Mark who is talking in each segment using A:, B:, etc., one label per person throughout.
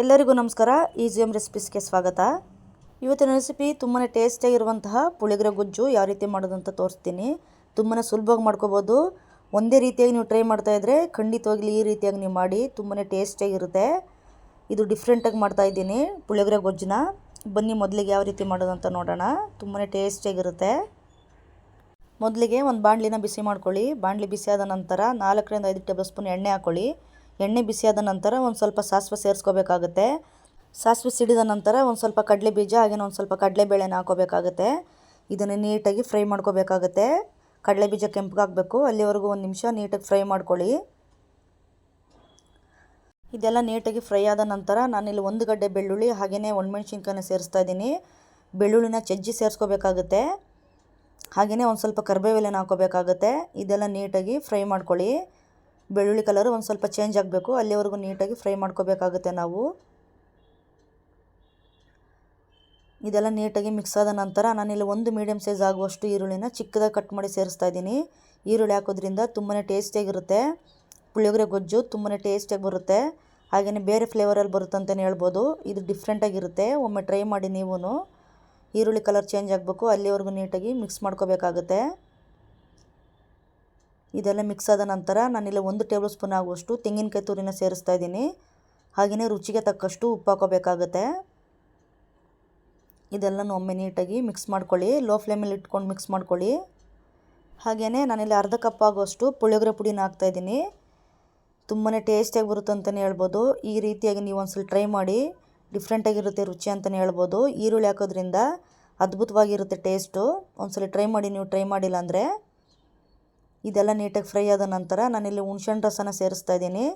A: ಎಲ್ಲರಿಗೂ ನಮಸ್ಕಾರ. Easy M ರೆಸಿಪೀಸ್ಗೆ ಸ್ವಾಗತ. ಇವತ್ತಿನ ರೆಸಿಪಿ ತುಂಬಾ ಟೇಸ್ಟಿಯಾಗಿರುವಂತಹ ಪುಳಿಗ್ರೆ ಗೊಜ್ಜು ಯಾವ ರೀತಿ ಮಾಡೋದಂತ ತೋರಿಸ್ತೀನಿ. ತುಂಬಾ ಸುಲಭವಾಗಿ ಮಾಡ್ಕೋಬೋದು. ಒಂದೇ ರೀತಿಯಾಗಿ ನೀವು ಟ್ರೈ ಮಾಡ್ತಾಯಿದ್ರೆ ಖಂಡಿತವಾಗ್ಲಿ ಈ ರೀತಿಯಾಗಿ ನೀವು ಮಾಡಿ ತುಂಬಾ ಟೇಸ್ಟಿಯಾಗಿರುತ್ತೆ ಇದು ಡಿಫ್ರೆಂಟಾಗಿ ಮಾಡ್ತಾಯಿದ್ದೀನಿ ಪುಳಿಯೋಗರೆ ಗೊಜ್ಜನ್ನ. ಬನ್ನಿ, ಮೊದಲಿಗೆ ಯಾವ ರೀತಿ ಮಾಡೋದು ಅಂತ ನೋಡೋಣ. ತುಂಬಾ ಟೇಸ್ಟಿಯಾಗಿರುತ್ತೆ ಮೊದಲಿಗೆ ಒಂದು ಬಾಣಲಿನ ಬಿಸಿ ಮಾಡ್ಕೊಳ್ಳಿ. ಬಾಣಲಿ ಬಿಸಿಯಾದ ನಂತರ ನಾಲ್ಕರಿಂದ ಐದು ಟೇಬಲ್ ಸ್ಪೂನ್ ಎಣ್ಣೆ ಹಾಕ್ಕೊಳ್ಳಿ ಎಣ್ಣೆ ಬಿಸಿಯಾದ ನಂತರ ಒಂದು ಸ್ವಲ್ಪ ಸಾಸಿವೆ ಸೇರಿಸ್ಕೋಬೇಕಾಗುತ್ತೆ. ಸಾಸಿವೆ ಸಿಡಿದ ನಂತರ ಒಂದು ಸ್ವಲ್ಪ ಕಡಲೆ ಬೀಜ ಹಾಗೆ ಒಂದು ಸ್ವಲ್ಪ ಕಡಲೆಬೇಳೆನ ಹಾಕೋಬೇಕಾಗುತ್ತೆ. ಇದನ್ನು ನೀಟಾಗಿ ಫ್ರೈ ಮಾಡ್ಕೋಬೇಕಾಗುತ್ತೆ. ಕಡಲೆ ಬೀಜ ಕೆಂಪಗಾಗಬೇಕು ಅಲ್ಲಿವರೆಗೂ ಒಂದು ನಿಮಿಷ ನೀಟಾಗಿ ಫ್ರೈ ಮಾಡ್ಕೊಳ್ಳಿ. ಇದೆಲ್ಲ ನೀಟಾಗಿ ಫ್ರೈ ಆದ ನಂತರ ನಾನಿಲ್ಲಿ ಒಂದು ಗಡ್ಡೆ ಬೆಳ್ಳುಳ್ಳಿ ಹಾಗೆಯೇ ಒಣಮೆಣ್ಸಿನ್ಕಾಯನ್ನ ಸೇರಿಸ್ತಾ ಇದ್ದೀನಿ. ಬೆಳ್ಳುಳ್ಳಿನ ಚಜ್ಜಿ ಸೇರಿಸ್ಕೋಬೇಕಾಗುತ್ತೆ. ಹಾಗೆಯೇ ಒಂದು ಸ್ವಲ್ಪ ಕರಿಬೇವೆಲೆನ ಹಾಕೋಬೇಕಾಗುತ್ತೆ. ಇದೆಲ್ಲ ನೀಟಾಗಿ ಫ್ರೈ ಮಾಡ್ಕೊಳ್ಳಿ. ಬೆಳ್ಳುಳ್ಳಿ ಕಲರು ಒಂದು ಸ್ವಲ್ಪ ಚೇಂಜ್ ಆಗಬೇಕು. ಅಲ್ಲಿವರೆಗೂ ನೀಟಾಗಿ ಫ್ರೈ ಮಾಡ್ಕೋಬೇಕಾಗುತ್ತೆ ನಾವು. ಇದೆಲ್ಲ ನೀಟಾಗಿ ಮಿಕ್ಸ್ ಆದ ನಂತರ ನಾನಿಲ್ಲಿ ಒಂದು ಮೀಡಿಯಮ್ ಸೈಜ್ ಆಗುವಷ್ಟು ಈರುಳ್ಳಿನ ಚಿಕ್ಕದಾಗಿ ಕಟ್ ಮಾಡಿ ಸೇರಿಸ್ತಾ ಇದ್ದೀನಿ. ಈರುಳ್ಳಿ ಹಾಕೋದ್ರಿಂದ ತುಂಬಾ ಟೇಸ್ಟಿಯಾಗಿರುತ್ತೆ ಪುಳಿಯೋಗರೆ ಗೊಜ್ಜು ತುಂಬಾ ಟೇಸ್ಟಿಯಾಗಿ ಬರುತ್ತೆ. ಹಾಗೆಯೇ ಬೇರೆ ಫ್ಲೇವರಲ್ಲಿ ಬರುತ್ತೆ ಅಂತಲೇ ಹೇಳ್ಬೋದು. ಇದು ಡಿಫ್ರೆಂಟಾಗಿರುತ್ತೆ ಒಮ್ಮೆ ಟ್ರೈ ಮಾಡಿ ನೀವು ಈರುಳ್ಳಿ ಕಲರ್ ಚೇಂಜ್ ಆಗಬೇಕು. ಅಲ್ಲಿವರೆಗೂ ನೀಟಾಗಿ ಮಿಕ್ಸ್ ಮಾಡ್ಕೋಬೇಕಾಗುತ್ತೆ. ಇದೆಲ್ಲ ಮಿಕ್ಸ್ ಆದ ನಂತರ ನಾನಿಲ್ಲ ಒಂದು ಟೇಬಲ್ ಸ್ಪೂನ್ ಆಗುವಷ್ಟು ತೆಂಗಿನಕಾಯಿ ತುರಿನ ಸೇರಿಸ್ತಾ ಇದ್ದೀನಿ. ಹಾಗೆಯೇ ರುಚಿಗೆ ತಕ್ಕಷ್ಟು ಉಪ್ಪು ಹಾಕೋಬೇಕಾಗತ್ತೆ. ಇದೆಲ್ಲನೂ ಒಮ್ಮೆ ನೀಟಾಗಿ ಮಿಕ್ಸ್ ಮಾಡ್ಕೊಳ್ಳಿ. ಲೋ ಫ್ಲೇಮಲ್ಲಿ ಇಟ್ಕೊಂಡು ಮಿಕ್ಸ್ ಮಾಡ್ಕೊಳ್ಳಿ. ಹಾಗೆಯೇ ನಾನಿಲ್ಲಿ ಅರ್ಧ ಕಪ್ ಆಗುವಷ್ಟು ಪುಳಿಯೋಗರೆ ಪುಡಿನ ಹಾಕ್ತಾಯಿದ್ದೀನಿ ತುಂಬಾ ಟೇಸ್ಟಿಯಾಗಿ ಬರುತ್ತೆ ಅಂತಲೇ ಹೇಳ್ಬೋದು. ಈ ರೀತಿಯಾಗಿ ನೀವು ಒಂದ್ಸಲ ಟ್ರೈ ಮಾಡಿ ಡಿಫ್ರೆಂಟಾಗಿರುತ್ತೆ ರುಚಿ ಅಂತಲೇ ಹೇಳ್ಬೋದು. ಈರುಳ್ಳಿ ಹಾಕೋದ್ರಿಂದ ಅದ್ಭುತವಾಗಿರುತ್ತೆ ಟೇಸ್ಟು ಒಂದ್ಸಲ ಟ್ರೈ ಮಾಡಿ ನೀವು ಟ್ರೈ ಮಾಡಿಲ್ಲ ಅಂದರೆ ಇದೆಲ್ಲ ನೀಟಾಗಿ ಫ್ರೈ ಆದ ನಂತರ ನಾನಿಲ್ಲಿ ಹುಣ್ಸೆಹಣ್ಣು ರಸನ ಸೇರಿಸ್ತಾ ಇದ್ದೀನಿ.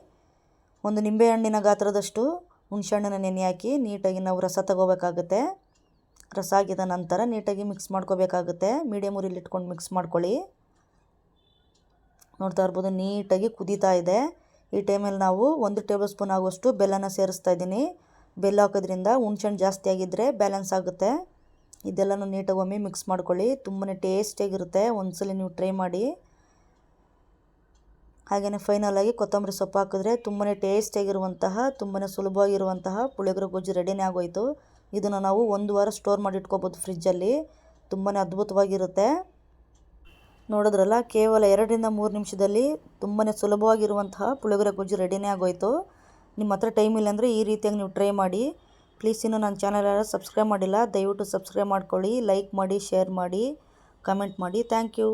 A: ಒಂದು ನಿಂಬೆಹಣ್ಣಿನ ಗಾತ್ರದಷ್ಟು ಹುಣ್ಸೆಹಣ್ಣನ್ನು ನೆನೆ ಹಾಕಿ ನೀಟಾಗಿ ನಾವು ರಸ ತಗೋಬೇಕಾಗುತ್ತೆ. ರಸ ಆಗಿದ ನಂತರ ನೀಟಾಗಿ ಮಿಕ್ಸ್ ಮಾಡ್ಕೋಬೇಕಾಗುತ್ತೆ. ಮೀಡಿಯಮ್ ಇಟ್ಕೊಂಡು ಮಿಕ್ಸ್ ಮಾಡ್ಕೊಳ್ಳಿ. ನೋಡ್ತಾ ಇರ್ಬೋದು ನೀಟಾಗಿ ಕುದೀತಾ ಇದೆ. ಈ ಟೈಮಲ್ಲಿ ನಾವು ಒಂದು ಟೇಬಲ್ ಸ್ಪೂನ್ ಆಗುವಷ್ಟು ಬೆಲ್ಲನ ಸೇರಿಸ್ತಾ ಇದ್ದೀನಿ. ಬೆಲ್ಲ ಹಾಕೋದ್ರಿಂದ ಹುಣ್ಸೆಹಣ್ಣು ಜಾಸ್ತಿ ಆಗಿದ್ದರೆ ಬ್ಯಾಲೆನ್ಸ್ ಆಗುತ್ತೆ. ಇದೆಲ್ಲನೂ ನೀಟಾಗಿ ಒಮ್ಮೆ ಮಿಕ್ಸ್ ಮಾಡ್ಕೊಳ್ಳಿ. ತುಂಬಾ ಟೇಸ್ಟಿಯಾಗಿರುತ್ತೆ ಒಂದ್ಸಲ ನೀವು ಟ್ರೈ ಮಾಡಿ. ಹಾಗೆಯೇ ಫೈನಲಾಗಿ ಕೊತ್ತಂಬರಿ ಸೊಪ್ಪು ಹಾಕಿದ್ರೆ ತುಂಬನೇ ಟೇಸ್ಟಿಯಾಗಿರುವಂತಹ ತುಂಬನೇ ಸುಲಭವಾಗಿರುವಂತಹ ಪುಳಿಯೋಗರೆ ಗೊಜ್ಜು ರೆಡಿನೇ ಆಗೋಯಿತು. ಇದನ್ನು ನಾವು ಒಂದು ವಾರ ಸ್ಟೋರ್ ಮಾಡಿ ಇಟ್ಕೋಬೋದು ಫ್ರಿಜ್ಜಲ್ಲಿ ತುಂಬಾ ಅದ್ಭುತವಾಗಿರುತ್ತೆ. ನೋಡಿದ್ರಲ್ಲ, ಕೇವಲ ಎರಡರಿಂದ ಮೂರು ನಿಮಿಷದಲ್ಲಿ ತುಂಬನೇ ಸುಲಭವಾಗಿರುವಂತಹ ಪುಳಿಯೋಗರೆ ಗೊಜ್ಜು ರೆಡಿನೇ ಆಗೋಯಿತು. ನಿಮ್ಮ ಹತ್ರ ಟೈಮ್ ಇಲ್ಲಾಂದರೆ ಈ ರೀತಿಯಾಗಿ ನೀವು ಟ್ರೈ ಮಾಡಿ. ಪ್ಲೀಸ್ ಇನ್ನೂ ನನ್ನ ಚಾನಲ್ ಯಾರು ಸಬ್ಸ್ಕ್ರೈಬ್ ಮಾಡಿಲ್ಲ, ದಯವಿಟ್ಟು ಸಬ್ಸ್ಕ್ರೈಬ್ ಮಾಡ್ಕೊಳ್ಳಿ ಲೈಕ್ ಮಾಡಿ ಶೇರ್ ಮಾಡಿ ಕಮೆಂಟ್ ಮಾಡಿ. Thank you